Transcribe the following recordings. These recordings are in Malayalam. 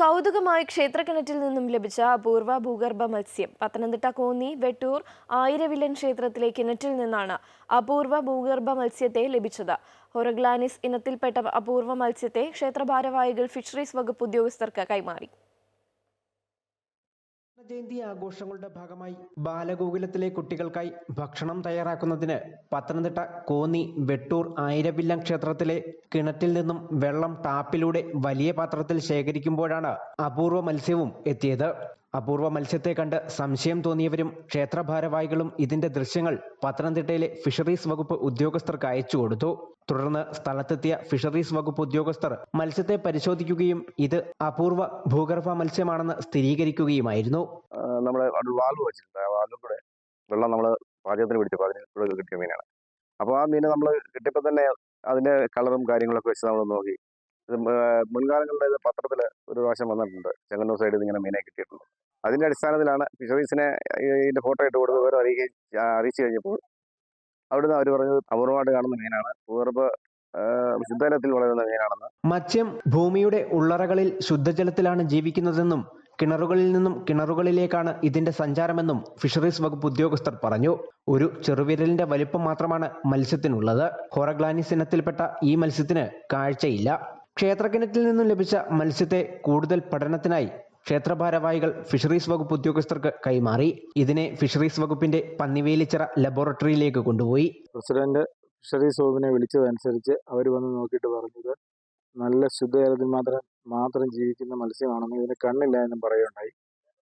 കൗതുകമായി ക്ഷേത്രക്കിണറ്റിൽ നിന്നും ലഭിച്ച അപൂർവ ഭൂഗർഭ മത്സ്യം. പത്തനംതിട്ട കോന്നി വെട്ടൂർ ആയിരവില്ലൻ ക്ഷേത്രത്തിലെ കിണറ്റിൽ നിന്നാണ് അപൂർവ ഭൂഗർഭ മത്സ്യത്തെ ലഭിച്ചത്. ഹൊറഗ്ലാനിസ് ഇനത്തിൽപ്പെട്ട അപൂർവ മത്സ്യത്തെ ക്ഷേത്ര ഭാരവാഹികൾ ഫിഷറീസ് വകുപ്പ് ഉദ്യോഗസ്ഥർക്ക് കൈമാറി. ജയന്തി ആഘോഷങ്ങളുടെ ഭാഗമായി ബാലഗോകുലത്തിലെ കുട്ടികൾക്കായി ഭക്ഷണം തയ്യാറാക്കുന്നതിന് പത്തനംതിട്ട കോന്നി വെട്ടൂർ ആയിരവില്ലം ക്ഷേത്രത്തിലെ കിണറ്റിൽ നിന്നും വെള്ളം ടാപ്പിലൂടെ വലിയ പാത്രത്തിൽ ശേഖരിക്കുമ്പോഴാണ് അപൂർവ മത്സ്യവും എത്തിയത്. അപൂർവ മത്സ്യത്തെ കണ്ട് സംശയം തോന്നിയവരും ക്ഷേത്രഭാരവാഹികളും ഇതിന്റെ ദൃശ്യങ്ങൾ പത്തനംതിട്ടയിലെ ഫിഷറീസ് വകുപ്പ് ഉദ്യോഗസ്ഥർക്ക് അയച്ചു കൊടുത്തു. തുടർന്ന് സ്ഥലത്തെത്തിയ ഫിഷറീസ് വകുപ്പ് ഉദ്യോഗസ്ഥർ മത്സ്യത്തെ പരിശോധിക്കുകയും ഇത് അപൂർവ ഭൂഗർഭ മത്സ്യമാണെന്ന് സ്ഥിരീകരിക്കുകയുമായിരുന്നു വാൽവ് വെച്ചിട്ടുണ്ട്. വെള്ളം നമ്മൾ പാചകത്തിന് പിടിച്ചപ്പോൾ അതിന് കൂടെ കിട്ടിയ മീനാണ്. അപ്പോൾ ആ മീനെ നമ്മൾ കിട്ടിയപ്പോൾ തന്നെ അതിന്റെ കളറും കാര്യങ്ങളൊക്കെ വെച്ച് നമ്മൾ നോക്കി. മുൻകാലങ്ങളിലെ പത്രത്തിൽ ഒരു പ്രാവശ്യം വന്നിട്ടുണ്ട്. ചെങ്ങന്നൂർ സൈഡിൽ നിന്ന് ഇങ്ങനെ മീനെ കിട്ടിയിട്ടുണ്ട്. അതിന്റെ അടിസ്ഥാനത്തിലാണ് ഫിഷറീസിനെ ഇതിന്റെ ഫോട്ടോ ഇട്ട് കൊടുത്ത് വിവരം അറിയിക്കുകയും അറിയിച്ചു കഴിഞ്ഞപ്പോൾ അവിടുന്ന് അവർ പറഞ്ഞത് അപൂർവമായിട്ട് കാണുന്ന മീനാണ്. ഭൂഗർഭ ശുദ്ധജലത്തിൽ വളരുന്ന മീനാണെന്ന്. മത്സ്യം ഭൂമിയുടെ ഉള്ളറകളിൽ ശുദ്ധജലത്തിലാണ് ജീവിക്കുന്നതെന്നും കിണറുകളിൽ നിന്നും കിണറുകളിലേക്കാണ് ഇതിന്റെ സഞ്ചാരമെന്നും ഫിഷറീസ് വകുപ്പ് ഉദ്യോഗസ്ഥർ പറഞ്ഞു. ഒരു ചെറുവിരലിന്റെ വലിപ്പം മാത്രമാണ് മത്സ്യത്തിനുള്ളത്. ഹോറഗ്ലാനിസ് ഇനത്തിൽപ്പെട്ട ഈ മത്സ്യത്തിന് കാഴ്ചയില്ല. ക്ഷേത്രകിണറ്റിൽ നിന്നും ലഭിച്ച മത്സ്യത്തെ കൂടുതൽ പഠനത്തിനായി ക്ഷേത്ര ഭാരവാഹികൾ ഫിഷറീസ് വകുപ്പ് ഉദ്യോഗസ്ഥർക്ക് കൈമാറി. ഇതിനെ ഫിഷറീസ് വകുപ്പിന്റെ പന്നിവേലിച്ചിറ ലബോറട്ടറിയിലേക്ക് കൊണ്ടുപോയി. പ്രസിഡന്റ് ഫിഷറീസ് വകുപ്പിനെ വിളിച്ചതനുസരിച്ച് അവർ വന്ന് നോക്കിയിട്ട് പറഞ്ഞത് നല്ല ശുദ്ധജലത്തിൽ മാത്രം മാത്രം ജീവിക്കുന്ന മത്സ്യമാണെന്ന് ഇതിന് കണ്ണില്ല എന്നും പറയുകയുണ്ടായി.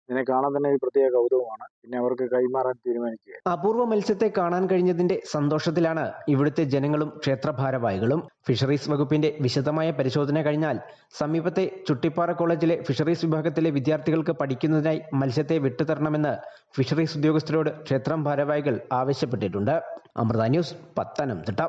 ഇതിനെ കാണാൻ തന്നെ ഒരു പ്രത്യേക കൗതുകമാണ് പിന്നെ അവർക്ക് കൈമാറാൻ തീരുമാനിക്കുക. അപൂർവ മത്സ്യത്തെ കാണാൻ കഴിഞ്ഞതിന്റെ സന്തോഷത്തിലാണ് ഇവിടുത്തെ ജനങ്ങളും ക്ഷേത്ര ഭാരവാഹികളും ഫിഷറീസ് വകുപ്പിന്റെ വിശദമായ പരിശോധന കഴിഞ്ഞാൽ സമീപത്തെ ചുട്ടിപ്പാറ കോളേജിലെ ഫിഷറീസ് വിഭാഗത്തിലെ വിദ്യാർത്ഥികൾക്ക് പഠിക്കുന്നതിനായി മത്സ്യത്തെ വിട്ടുതരണമെന്ന് ഫിഷറീസ് ഉദ്യോഗസ്ഥരോട് ക്ഷേത്രം ഭാരവാഹികൾ ആവശ്യപ്പെട്ടിട്ടുണ്ട്. അമൃത ന്യൂസ് പത്തനംതിട്ട.